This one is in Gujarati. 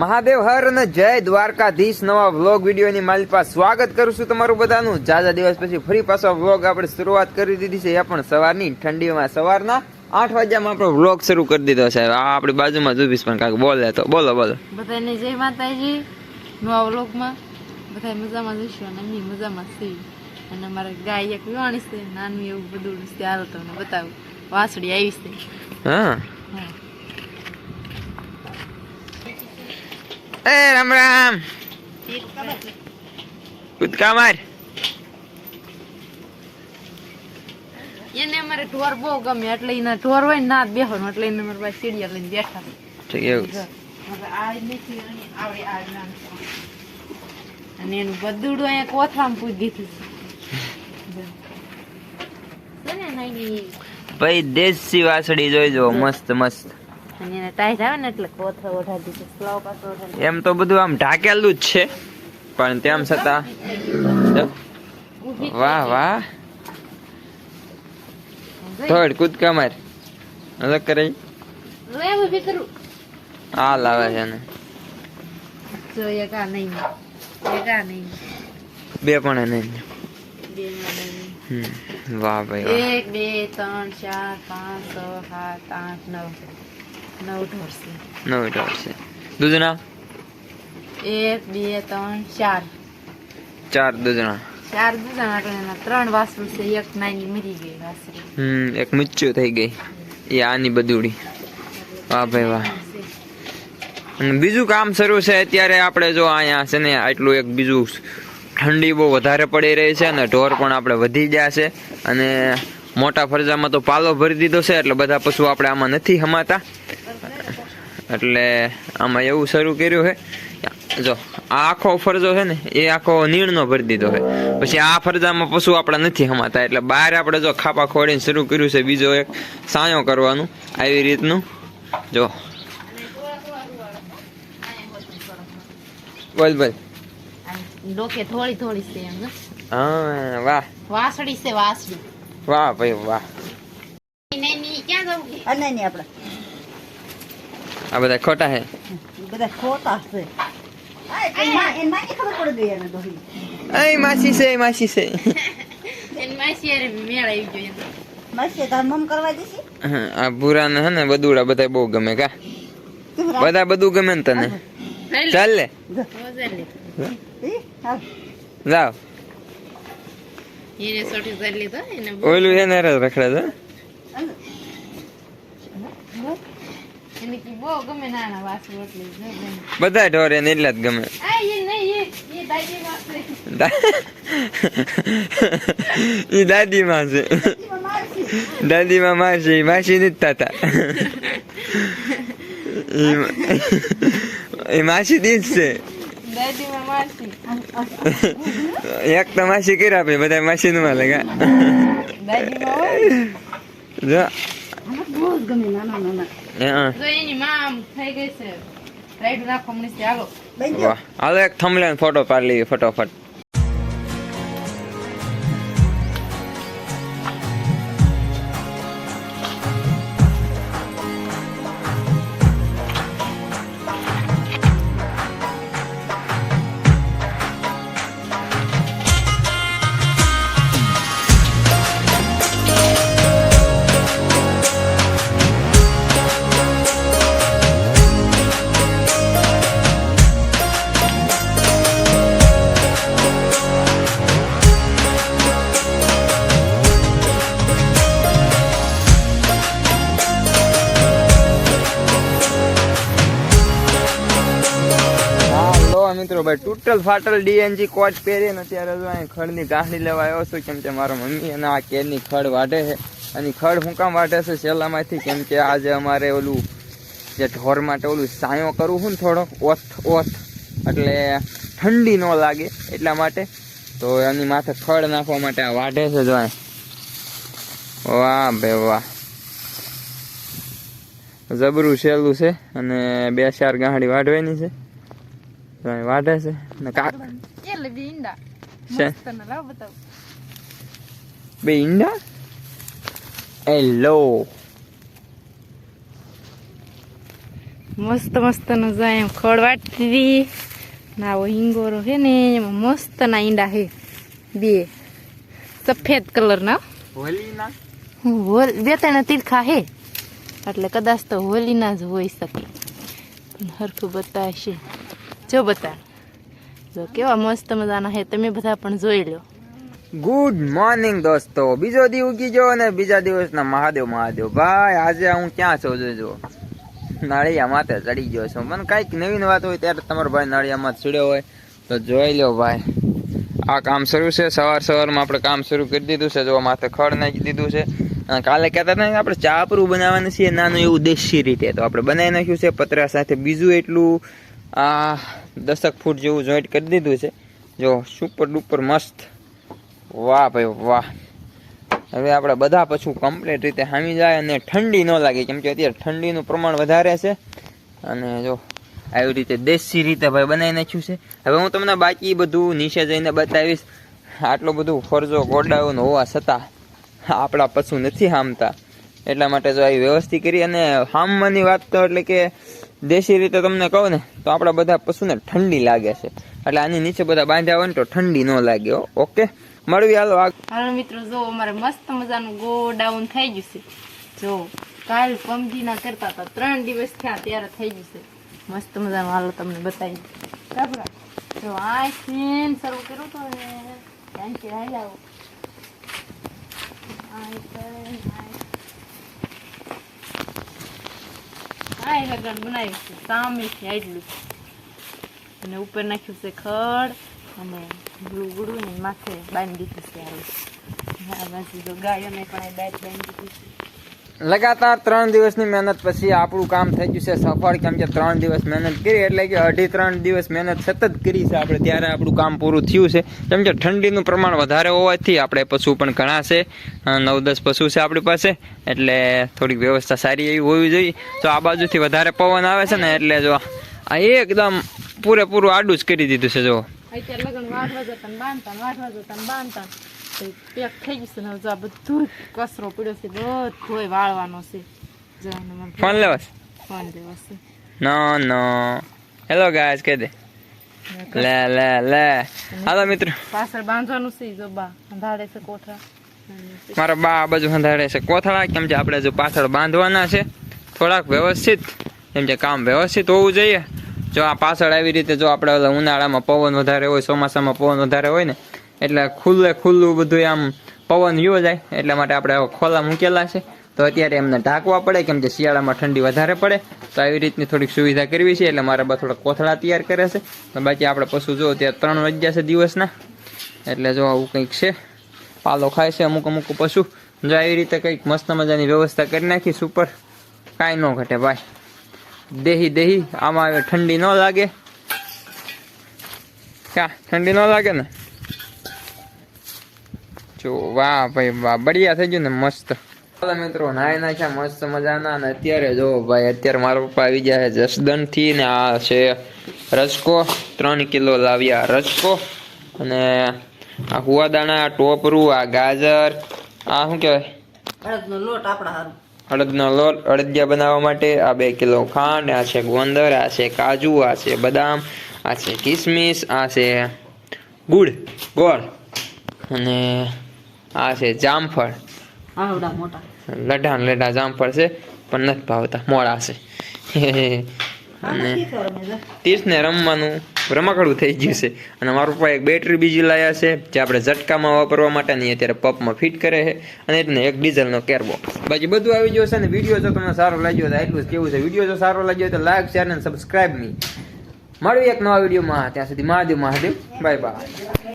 મહાદેવ હર અને જય દ્વારકાધીશ. નવા વ્લોગ વિડીયોની મારી પાસે સ્વાગત કરું છું તમારું બધાનું. જાજા દિવસ પછી ફરી પાછો વ્લોગ આપણે શરૂઆત કરી દીધી છે. એ પણ સવારની ઠંડીમાં સવારના આઠ વાગ્યામાં આપણો વ્લોગ શરૂ કરી દીધો છે. આ આપણી બાજુમાં જુબીસ પણ કાંઈક બોલે તો. બોલો બોલો. બધાને જય માતાજી નવા વ્લોગમાં. બધા મજામાં જઈશું અને એમની મજામાં છીએ. અને મારે ગાય એક વિવાણી છે. નાનું એવું બધું હાલ તમને બતાવું. વાસળી આવી છે. હા. એ રામ રામ. કૂદકા માર એને અમારે ટોર બહુ ગમે એટલે એના ટોર હોય ના જ એટલે એને અમારે પાસે સીડિયા લઈને બેઠા. ઠીક એવું. છે. આ નથી અને આ નામ. અને એનું બધું અહીંયા કોથળામાં પૂરી દીધું ભાઈ દેશી વાસળી જોઈજો મસ્ત મસ્ત. અને એને ટાઈટ આવે ને એટલે કોથળા ઓઢાડી દીધું સ્લાવ પાછો ઓઢાડી એમ તો બધું આમ ઢાકેલું જ છે પણ તેમ છતાં વાહ વાહ. થોડ કૂદ કમર અલગ કરી. આ લાવે છે ને. જો એક નહીં. એક નહીં. બે પણ નહીં. વાહ ભાઈ એક બે ત્રણ ચાર પાંચ છ સાત આઠ નવ. નવ ઢોર નવ ઢોર દૂધના? એક બે ત્રણ ચાર. ચાર દૂધના. ચાર દૂધા એટલે એના ત્રણ વાસણ છે એક નાની મરી ગઈ વાસળી હમ એક મુચ્ચું થઈ ગઈ. એ આની બધુડી. વાહ ભાઈ વાહ. અને બીજું કામ શરૂ છે અત્યારે આપણે જો અહીંયા છે ને આટલું એક બીજું ઠંડી બહુ વધારે પડી રહી છે અને ઢોર પણ આપણે વધી ગયા છે. અને મોટા ફરજામાં તો પાલો ભરી દીધો છે એટલે બધા પશુ આપણે આમાં નથી હમાતા. એટલે આમાં એવું શરૂ કર્યું છે. જો આ આખો ફરજો છે ને એ આખો નીણનો ભરી દીધો છે. પછી આ ફરજામાં પશુ આપણા નથી હમાતા એટલે બહાર આપણે જો ખાપા ખોડીને શરૂ કર્યું છે બીજો એક સાયો કરવાનું આવી રીતનું. જો. બોલ બોલ. ડોકે થોડી થોડી છે એમ હા વાહ. વાસળી છે વાસળી. વાહ ભાઈ વાહ. નાની ક્યાં જવું? અને નહીં આપણે. આ બધા ખોટા છે બધા ખોટા છે. એ માસી છે માસી છે. એની માસી હારે મેળ આવી ગયો માસી તાર મમ કરવા દેસી હા, આ ભૂરાને હે ને બદુડા બધા બહુ ગમે કા? બધા બધું ગમે ને તને. ચાલ લે. એને સોટી કરી લીધો એને ઓલું એને રખડે છે હાલ. એને કી બહુ ગમે નાના વાસળી એટલે જો ગમે. બધા ઢોર એને એટલા જ ગમે. એ નહીં એ એ દાદી માં છે. દાદી માં મારશે એ માસી નથી થતા. એ માસી જ છે. એક તો માસી કર્યા આપે બધા માસી નું જો. બહુ જ ગમે નાના નાના. હાલો. એક થમલે ફોટો પાડી લઈએ ફટોફટ. મિત્રો ભાઈ ટોટલ ફાટલ ડીએનજી કોટ પહેરીને અત્યારે જો અહીં ખડની ગાંઠી લેવા આવ્યો છું કેમ કે મારા મમ્મી અને આ કેરની ખડ વાઢે છે. અને ખડ હું કામ વાઢે છે છેલ્લામાંથી, કેમ કે આજે અમારે ઓલું જે ઢોર માટે ઓલું સાયો કરવું હું ને થોડોક ઓથ ઓથ, એટલે ઠંડી ન લાગે એટલા માટે. તો એની માથે ખડ નાખવા માટે આ વાઢે છે જો વાહ બે વાહ. જબરું સહેલું છે અને બે ચાર ગાંઠી વાઢવાની છે. તો અહીં વાઢે છે ને કા એટલે બી ઈંડા છે મસ્ત ને લાવ બતાવ બે ઈંડા હેલો મસ્ત મસ્તનું જાય એમ ખડ હતી આવો હિંગોરો છે ને એમાં મસ્તના ઈંડા છે બે સફેદ કલરના હોલીના હોલ બે ત્રણ તીરખા હે એટલે કદાચ તો હોલીના જ હોઈ શકે પણ હરખું બતાવશે જો બતા. જો કેવા મસ્ત મજાના હે તમે બધા પણ જોઈ લો. ગુડ મોર્નિંગ દોસ્તો. બીજો દી ઉગી ગયો અને બીજા દિવસના મહાદેવ મહાદેવ. ભાઈ, આજે હું ક્યાં છું જોજો. નળિયા માથે ચડી ગયો છું. મને કાંઈક નવીન વાત હોય ત્યારે તમારો ભાઈ નળિયામાં ચડ્યો હોય. તો જોઈ લો ભાઈ. આ કામ શરૂ છે. સવાર સવારમાં આપણે કામ શરૂ કરી દીધું છે. જો માથે ખડ નાખી દીધું છે. અને કાલે કહેતા હતા આપણે ચાપરું બનાવવાનું છે નાનું એવું દેશી રીતે. તો આપણે બનાવી નાખ્યું છે. પતરા સાથે બીજું એટલું આ દસક ફૂટ જેવું જોઈન્ટ કરી દીધું છે. જો સુપર ડુપર મસ્ત. વાહ ભાઈ વાહ. હવે આપણે બધા પછી કમ્પ્લીટ રીતે હામી જાય અને ઠંડી ન લાગે, કેમ કે અત્યારે ઠંડીનું પ્રમાણ વધારે છે. અને જો, આવી રીતે દેશી રીતે ભાઈ બનાવી નાખ્યું છે. હવે હું તમને બાકી બધું નીચે જઈને બતાવીશ. આટલું બધું ફરજો ગોડાઉન હોવા છતાં આપણા પશુ નથી હામતા. એટલા માટે જો આવી વ્યવસ્થિત કરી અને હામવાની વાત તો એટલે કે દેશી રીતે તમને કહું ને, તો આપણા બધા પશુને ઠંડી લાગે છે. એટલે આની નીચે બધા બાંધ્યા હોય ને તો ઠંડી ન લાગે ઓકે? મળવી, હાલો હાલો મિત્રો, જો અમારે મસ્ત મજાનું ગો ડાઉન થઈ ગયું છે. જો, કાલ પમજીના કરતા હતા, ત્રણ દિવસ થયા ત્યારે થઈ ગયું છે. મસ્ત મજાનું, હાલો તમને બતાવી કાબરા જો, આ સીન શરૂ કર્યું તો ને. ત્યાંથી હાલ. આવો આ હગણ છે. સામેથી આટલું. અને ઉપર નાખ્યું છે ખડ અને ગુડું ને માથે બાંધી દીધું છે આ બાજુ તો ગાયોને પણ આ બાંધી દીધી છે. લગાતાર ત્રણ દિવસની મહેનત પછી આપણું કામ થઈ ગયું છે સફળ, કેમ કે ત્રણ દિવસ મહેનત કરી, એટલે કે અઢી ત્રણ દિવસ મહેનત સતત કરી છે આપણે, ત્યારે આપણું કામ પૂરું થયું છે. કેમ કે ઠંડીનું પ્રમાણ વધારે હોવાથી આપણે પશુ પણ ઘણા છે. નવ દસ પશુ છે આપણી પાસે, એટલે થોડીક વ્યવસ્થા સારી એવી હોવી જોઈએ. તો આ બાજુથી વધારે પવન આવે છે ને, એટલે જો આ એકદમ પૂરેપૂરું આડું જ કરી દીધું છે, જો. પેક થઈ ગયું છે ને જો આ બધું કચરો પડ્યો છે બધોય વાળવાનો છે. જો ફોન લેવાસ ફોન દેવો નો નો. હેલો ગાઈસ કહી દે. લે લે લે. હાલો મિત્રો. પાછળ બાંધવાનું છે જો બા અંધાડે છે કોઠા મારા બા બાજુ અંધાડે છે કોથળા કેમ કે આપણે જો પાછળ બાંધવાના છે થોડાક વ્યવસ્થિત કેમ કે કામ વ્યવસ્થિત હોવું જોઈએ. જો આ પાછળ આવી રીતે જો આપણે ઉનાળામાં પવન વધારે હોય ચોમાસામાં પવન વધારે હોય ને એટલે ખુલ્લે ખુલ્લું બધું આમ પવન યો જાય, એટલા માટે આપણે ખોલા મૂકેલા છે. તો અત્યારે એમને ઢાંકવા પડે, કેમ કે શિયાળામાં ઠંડી વધારે પડે. તો આવી રીતની થોડીક સુવિધા કરવી છે, એટલે મારા બા થોડા કોથળા તૈયાર કરે છે. બાકી આપણે પશુ જો ત્યાં ત્રણ વાગ્યા છે દિવસના. એટલે જો આવું કંઈક છે, પાલો ખાય છે અમુક અમુક પશુ. જો આવી રીતે કંઈક મસ્ત મજાની વ્યવસ્થા કરી નાખી સુપર કાંઈ ન ઘટે ભાઈ. દેહી દેહી, આમાં ઠંડી ન લાગે. ક્યાં? ઠંડી ન લાગે ને? જો વાહ ભાઈ વાહ બઢિયા થઈ ગયું ને મસ્ત. મિત્રો નાય નાખ્યા મસ્ત મજાના અને અત્યારે જો ભાઈ અત્યારે મારા પપ્પા આવી ગયા છે જસદણથી ને આ છે રસકો ત્રણ કિલો લાવ્યા રસકો અને આ હુવાદાણા ટોપરું આ ગાજર આ શું કહેવાય? અડદનો લોટ આપણા હારું. અડદનો લોટ અડદિયા બનાવવા માટે આ બે કિલો ખાંડ આ છે ગોંદર આ છે કાજુ આ છે બદામ આ છે કિસમિસ આ છે ગુડ ગોળ. અને આ છે જામફળ. આવડા મોટા. લઢા ને લઢા જામફળ છે પણ નથી ભાવતા મોડા છે. અને? તીર્થને રમવાનું રમકડું થઈ ગયું છે. અને મારા પપ્પા એક બેટરી બીજી લાયા છે જે આપણે ઝટકામાં વાપરવા માટેની અત્યારે પપમાં ફિટ કરે છે. અને એટલે એક ડીઝલનો કેરબો બાકી બધું આવી ગયું છે ને વીડિયો જો તમને સારો લાગ્યો તો એટલું જ કેવું છે. વીડિયો જો સારો લાગ્યો તો લાઈક શેર અને સબસ્ક્રાઇબ મી મળવી એક નવા વિડીયોમાં. ત્યાં સુધી મહાદેવ મહાદેવ. Bye bye.